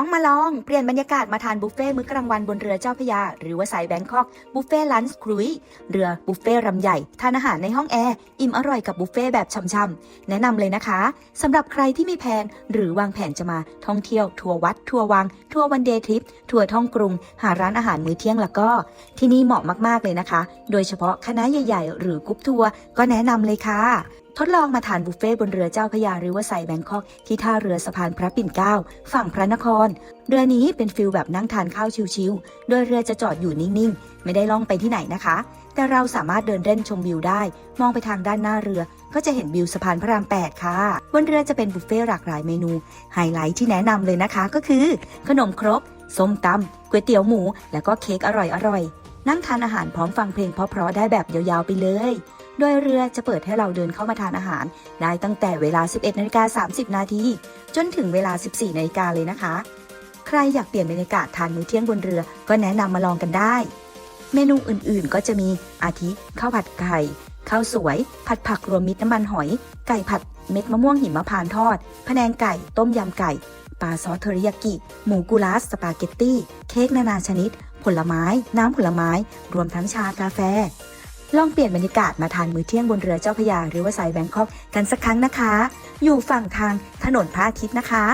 ต้องมาลองเปลี่ยนบรรยากาศมาทานบุฟเฟ่ต์มื้อกลางวันบนเรือเจ้าพยา หรือว่าสายแบงคอกบุฟเฟ่ลันส์ครุยเรือบุฟเฟ่ต์ลำใหญ่ ทานอาหารในห้องแอร์ อิ่มอร่อยกับบุฟเฟ่ต์แบบช่ำๆแนะนำเลยนะคะสำหรับใครที่มีแผนหรือวางแผนจะมาท่องเที่ยว ทัวร์วัด ทัวร์วัง ทัวร์วันเดย์ทริป ทัวร์ท่องกรุง หาร้านอาหารมื้อเที่ยงแล้วก็ ที่นี่เหมาะมากๆเลยนะคะ โดยเฉพาะคณะใหญ่ ๆ หรือกรุ๊ปทัวร์ก็แนะนำเลยค่ะ ทดลองมาทานบุฟเฟ่ต์บนเรือเจ้าพระยาหรือว่าไซแบงคอกที่ท่าเรือสะพานพระปิ่นเกล้าฝั่งพระนคร เรือนี้เป็นฟิลแบบนั่งทานข้าวชิวๆ โดยเรือจะจอดอยู่นิ่งๆ ไม่ได้ล่องไปที่ไหนนะคะ แต่เราสามารถเดินเล่นชมวิวได้ มองไปทางด้านหน้าเรือก็จะเห็นวิวสะพานพระราม 8 ค่ะ บนเรือจะเป็นบุฟเฟ่ต์หลากหลายเมนู ไฮไลท์ที่แนะนำเลยนะคะก็คือ ขนมครก ส้มตำก๋วยเตี๋ยวหมู แล้วก็เค้กอร่อยๆ นั่งทานอาหารพร้อมฟังเพลงเพราะๆได้แบบยาวๆไปเลย โดยเรือจะเปิดให้เราเดินเข้ามาทานอาหาร ได้ตั้งแต่เวลา 11นาฬิกา30 นาทีจนถึงเวลา 14นาฬิกาเลยนะคะ ใครอยากเปลี่ยนบรรยากาศทานมื้อเที่ยงบนเรือก็แนะนำมาลองกันได้ เมนูอื่นๆ ก็จะมีอาทิข้าวผัดไก่ข้าวสวย ผัดผักรวมมิตรน้ำมันหอย ไก่ผัดเม็ดมะม่วงหิมะพานทอดพะแนงไก่ ต้มยำไก่ปลาซอสเทอริยากิ หมูกุลาส สปาเกตตี้ เค้กนานาชนิด ผลไม้ น้ำผลไม้ รวมทั้งชากาแฟ ลองเปลี่ยนบรรยากาศมาทานมื้อเที่ยงบนเรือเจ้าพยาหรือว่าสายแบงคอกกันสักครั้งนะคะ อยู่ฝั่งทางถนนพระอาทิตย์นะคะ